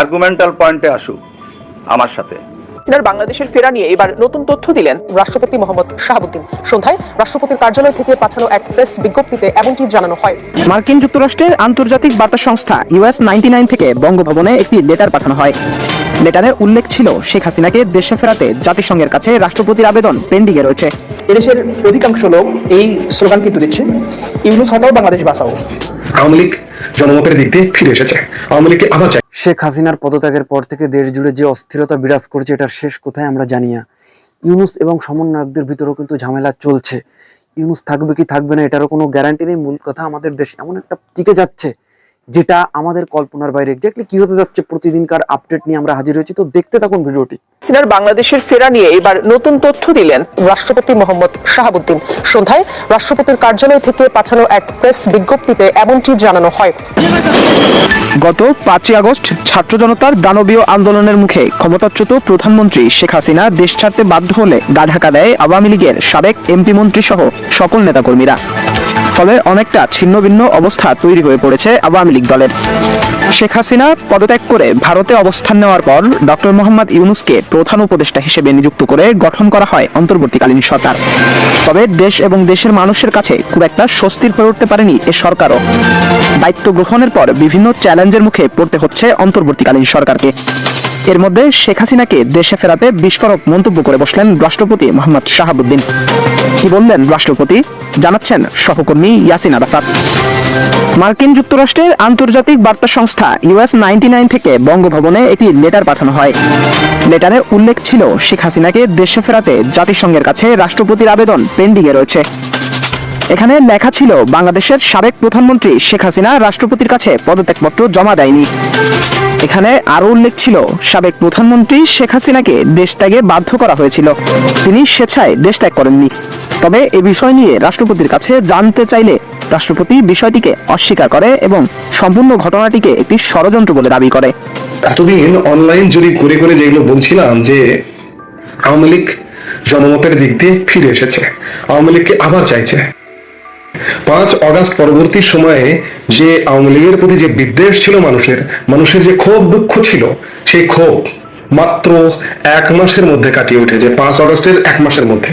আর্গুমেন্টাল পয়েন্টে আসুক আমার সাথে। বাংলাদেশের ফেরা নিয়ে এবার নতুন তথ্য দিলেন রাষ্ট্রপতি মোহাম্মদ শাহাবুদ্দিন। সন্ধ্যায় রাষ্ট্রপতির কার্যালয় থেকে পাঠানো এক প্রেস বিজ্ঞপ্তিতে এমনটি জানানো হয়। মার্কিন যুক্তরাষ্ট্রের আন্তর্জাতিক বার্তা সংস্থা ইউএস নাইনটি থেকে বঙ্গভবনে একটি লেটার পাঠানো হয়। লেটারে উল্লেখ ছিল শেখ হাসিনাকে দেশে ফেরাতে জাতিসংঘের কাছে রাষ্ট্রপতির আবেদন পেন্ডিংয়ে রয়েছে। এদেশের অধিকাংশ লোক এই স্লোগান কিন্তু দিচ্ছে ইউনুস হটাও বাংলাদেশ বাঁচাও। আওয়ামী লীগ জনমতের দিক দিয়ে ফিরে এসেছে। আওয়ামী লীগকে আবার চাই। শেখ হাসিনার পদত্যাগের পর থেকে দেশ জুড়ে যে অস্থিরতা বিরাজ করছে, এটার শেষ কোথায় আমরা জানি না। ইউনুস এবং সমন্বয়কদের ভিতরেও কিন্তু ঝামেলা চলছে। ইউনুস থাকবে কি থাকবে না, এটারও কোনো গ্যারান্টি নেই। মূল কথা আমাদের দেশ এমন একটা টিকে যাচ্ছে। যেটা আমাদের কল্পনার বাইরে। এক্স্যাক্টলি কি হতে যাচ্ছে প্রতিদিনকার আপডেট নিয়ে আমরা হাজির হয়েছি তো দেখতে থাকুন ভিডিওটি। হাসিনার বাংলাদেশের ফেরা নিয়ে এবার নতুন তথ্য দিলেন রাষ্ট্রপতি মোহাম্মদ শাহাবুদ্দিন। সন্ধ্যায় রাষ্ট্রপতির কার্যালয় থেকে পাঠানো এক প্রেস বিজ্ঞপ্তিতে এমনটি জানানো হয়। গত পাঁচই আগস্ট ছাত্র জনতার দানবীয় আন্দোলনের মুখে ক্ষমতাচ্যুত প্রধানমন্ত্রী শেখ হাসিনা দেশ ছাড়তে বাধ্য হলে গা ঢাকা দেয় আওয়ামী লীগের সাবেক এমপি মন্ত্রী সহ সকল নেতাকর্মীরা। ফলে অনেকটা ছিন্নভিন্ন অবস্থা তৈরি হয়ে পড়েছে আওয়ামী লীগ দলের। শেখ হাসিনা পদত্যাগ করে ভারতে অবস্থান নেওয়ার পর ডক্টর মোহাম্মদ ইউনুসকে প্রধান উপদেষ্টা হিসেবে নিযুক্ত করে গঠন করা হয় অন্তর্বর্তীকালীন সরকার। তবে দেশ এবং দেশের মানুষের কাছে খুব একটা স্বস্তির হয়ে উঠতে পারেনি এ সরকারও। দায়িত্ব গ্রহণের পর বিভিন্ন চ্যালেঞ্জের মুখে পড়তে হচ্ছে অন্তর্বর্তীকালীন সরকারকে। এর মধ্যে শেখ হাসিনাকে দেশে ফেরাতে বিস্ফোরক মন্তব্য করে বসলেন রাষ্ট্রপতি মোহাম্মদ শাহাবুদ্দিন। কি বললেন রাষ্ট্রপতি? জানাচ্ছেন সহকর্মী ইয়াসিন আরাফাত। মার্কিন যুক্তরাষ্ট্রের আন্তর্জাতিক বার্তা সংস্থা ইউএস নাইনটি নাইন থেকে বঙ্গভবনে একটি লেটার পাঠানো হয়। লেটারে উল্লেখ ছিল, শেখ হাসিনাকে দেশে ফেরাতে জাতিসংঘের কাছে রাষ্ট্রপতির আবেদন পেন্ডিংয়ে রয়েছে। এখানে লেখা ছিল, বাংলাদেশের সাবেক প্রধানমন্ত্রী শেখ হাসিনা রাষ্ট্রপতির কাছে পদত্যাগপত্র জমা দেয়নি। এখানে আরও উল্লেখ ছিল, সাবেক প্রধানমন্ত্রী শেখ হাসিনাকে দেশ ত্যাগে বাধ্য করা হয়েছিল। তিনি স্বেচ্ছায় দেশ ত্যাগ করেননি। তবে এ বিষয় নিয়ে রাষ্ট্রপতির কাছে জানতে চাইলে রাষ্ট্রপতি বিষয়টিকে অস্বীকার করে এবং সম্পূর্ণ ঘটনাটিকে একটি ষড়যন্ত্র বলে দাবি করে। এতদিন অনলাইন জরিপ করে করে যেগুলো বলছিলাম যে আওয়ামী লীগ জনমতের দিক দিয়ে ফিরে এসেছে, আওয়ামী লীগকে আবার চাইছে পাঁচ অগাস্ট পরবর্তী সময়ে যে আওয়ামী লীগের প্রতি যে বিদ্বেষ ছিল মানুষের মানুষের যে ক্ষোভ, দুঃখ ছিল, সেই ক্ষোভ মাত্র এক মাসের মধ্যে কাটিয়ে উঠেছে, পাঁচ অগাস্টের এক মাসের মধ্যে।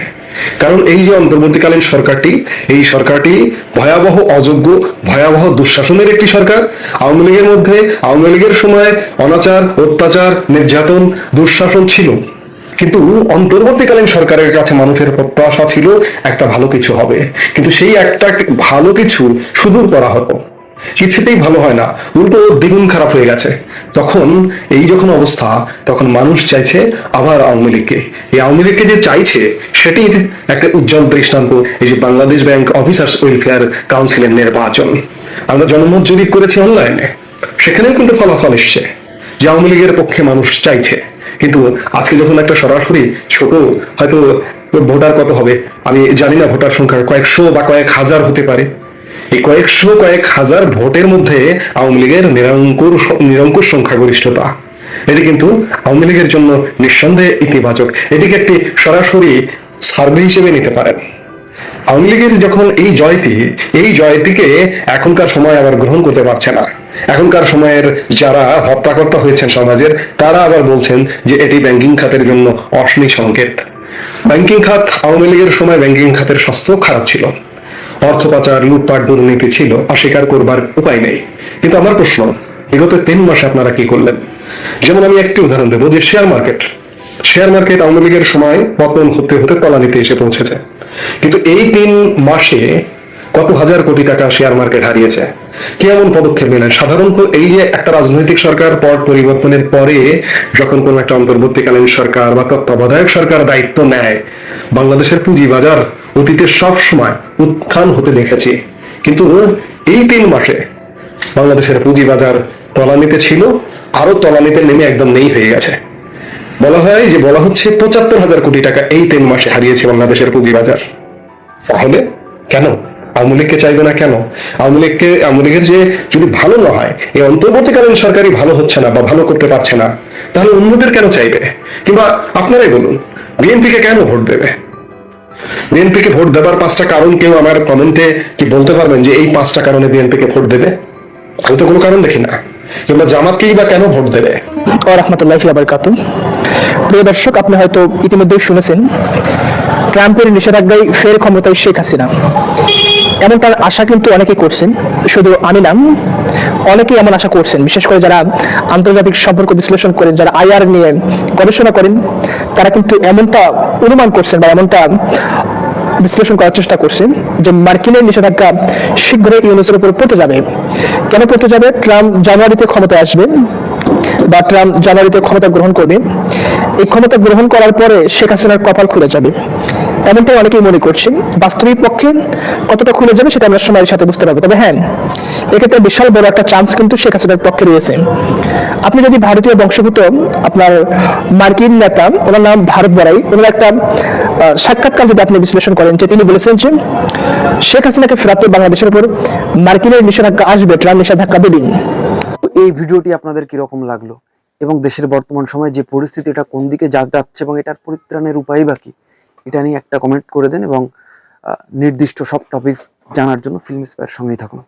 কারণ এই যে অন্তর্বর্তীকালীন সরকারটি, এই সরকারটি ভয়াবহ অযোগ্য, ভয়াবহ দুঃশাসনের একটি সরকার। আওয়ামী লীগের মধ্যে, আওয়ামী লীগের সময় অনাচার, অত্যাচার, নির্যাতন, দুঃশাসন ছিল। কিন্তু অন্তর্বর্তীকালীন সরকারের কাছে মানুষের প্রত্যাশা ছিল একটা ভালো কিছু হবে। কিন্তু সেই একটা ভালো কিছু সুদূর করা হতো। কিছুতেই ভালো হয় না। উল্টো দ্বিগুণ খারাপ হয়ে গেছে। তখন এই যখন অবস্থা, তখন মানুষ চাইছে আবার আওয়ামী লীগকে। এই আওয়ামী লীগকে যে চাইছে, সেটির একটা উজ্জ্বল দৃষ্টান্ত এই যে বাংলাদেশ ব্যাংক অফিসার্স ওয়েলফেয়ার কাউন্সিলের নির্বাচন। আমরা জনমত জরিপ করেছি অনলাইনে, সেখানেও কিন্তু ফলাফল এসছে। যে আওয়ামী লীগের পক্ষে মানুষ চাইছে। কিন্তু আজকে যখন একটা সরাসরি ছোট, হয়তো ভোটার কত হবে? আমি জানি না ভোটার সংখ্যা, কয়েকশো বা কয়েক হাজার হতে পারে। এই কয়েকশো কয়েক হাজার ভোটের মধ্যে আওয়ামী লীগের নিরঙ্কুর নিরঙ্কুশ সংখ্যাগরিষ্ঠতা। এটি কিন্তু আওয়ামী লীগের জন্য নিঃসন্দেহে ইতিবাচক। এটিকে একটি সরাসরি সার্ভে হিসেবে নিতে পারেন। আওয়ামী লীগের যখন এই জয়টি, এই জয়টিকে এখনকার সময় আবার গ্রহণ করতে পারছে না। এখনকার সময়ের যারা হত্যাকর্তা হয়েছেন সমাজের, তারা আবার বলছেন যে এটি ব্যাংকিং খাতের জন্য অশ্লীল সংকেত। ব্যাংকিং খাত আওয়ামী লীগের সময় ব্যাংকিং খাতের স্বাস্থ্য খারাপ ছিল। অর্থ পাচার, লুটপাট, দুর্নীতি ছিল, অস্বীকার করবার উপায় নেই। কিন্তু আমার প্রশ্ন, বিগত তিন মাসে আপনারা কি করলেন? যেমন আমি একটি উদাহরণ দেবো যে share market share market Awami লীগের সময় পতন হতে হতে তলানিতে এসে পৌঁছেছে। কিন্তু এই তিন মাসে কত হাজার কোটি টাকা শেয়ার মার্কেট হারিয়েছে? কি এমন পদক্ষেপ নিলেন? সাধারণত এই যে একটা রাজনৈতিক সরকার পট পরিবর্তনের পরে যখন কোন একটা অন্তর্বর্তীকালীন সরকার বা তত্ত্বাবধায়ক সরকার দায়িত্ব নেয়, বাংলাদেশের পুঁজিবাজার অতীতে সব সময় উত্থান হতে দেখেছি। কিন্তু এই তিন মাসে বাংলাদেশের পুঁজিবাজার তলানিতে ছিল আরও তলানিতে নেমে একদম নেই হয়ে গেছে। বলা হয় যে বলা হচ্ছে পঁচাত্তর হাজার কোটি টাকা এই তিন মাসে হারিয়েছে বাংলাদেশের পুঁজিবাজার। তাহলে কেন? আওয়ামী লীগকে চাইবে না কেন? আওয়ামী লীগকে আওয়ামী লীগের যে যদি ভালো না হয়, এই অন্তর্বর্তীকালীন সরকারই ভালো হচ্ছে না বা ভালো করতে পারছে না, তাহলে অন্যদের কেন চাইবে? কিংবা আপনারাই বলুন, বিএনপিকে কেন ভোট দেবে? বিএনপিকে ভোট দেবার পাঁচটা কারণ কেউ আমার কমেন্টে কি বলতে পারবেন যে এই পাঁচটা কারণে বিএনপিকে ভোট দেবে? আমি তো কোনো কারণ দেখি না। কিংবা জামাতকেই বা কেন ভোট দেবে? রহমতুল্লাহ বারকাতু প্রিয় দর্শক আপনি হয়তো ইতিমধ্যেই শুনেছেন, ট্রাম্পের নিষেধাজ্ঞায় ফের ক্ষমতায় শেখ হাসিনা। এমন তার আশা কিন্তু অনেকে করছেন, শুধু আমি নাম অনেকেই এমন আশা করছেন। বিশেষ করে যারা আন্তর্জাতিক সম্পর্ক বিশ্লেষণ করেন, যারা আইআর নিয়ে গবেষণা করেন, তারা কিন্তু এমনটা অনুমান করছেন বা এমনটা বিশ্লেষণ করার চেষ্টা করছেন যে মার্কিনের নিষেধাজ্ঞা শীঘ্রই ইউনুসের উপর পড়তে যাবে। কেন পড়তে যাবে? ট্রাম্প জানুয়ারিতে ক্ষমতায় আসবে বা ট্রাম্প জানুয়ারিতে ক্ষমতা গ্রহণ করবে। এই ক্ষমতা গ্রহণ করার পরে শেখ হাসিনার কপাল খুলে যাবে। এমনটাই অনেকেই মনে করছেন। বাস্তবিক পক্ষে কতটা খুলে যাবে সেটা আমরা সময়ের সাথে বুঝতে পারব। তবে হ্যাঁ এক্ষেত্রে বিশাল বড় একটা চান্স কিন্তু শেখ হাসিনার পক্ষে রয়েছে। আপনি যদি ভারতীয় বংশভূত আপনার মার্কিন নেতা, ওনার নাম ভারত বড়াই, ওনার একটা সাক্ষাৎকার যদি আপনি বিশ্লেষণ করেন, যে তিনি বলেছেন যে শেখ হাসিনাকে ফেরাতে বাংলাদেশের উপর মার্কিনের নিষেধাজ্ঞা আসবে ট্রাম্প নিষেধাজ্ঞা দেবেন এই ভিডিওটি আপনাদের কীরকম লাগল? এবং দেশের বর্তমান সময়ে যে পরিস্থিতি, এটা কোন দিকে যা যাচ্ছে এবং এটার পরিত্রাণের উপায় বাকি এটা নিয়ে একটা কমেন্ট করে দেন এবং নির্দিষ্ট সব টপিকস জানার জন্য ফিল্ম স্পেয়ার সঙ্গেই থাকুন।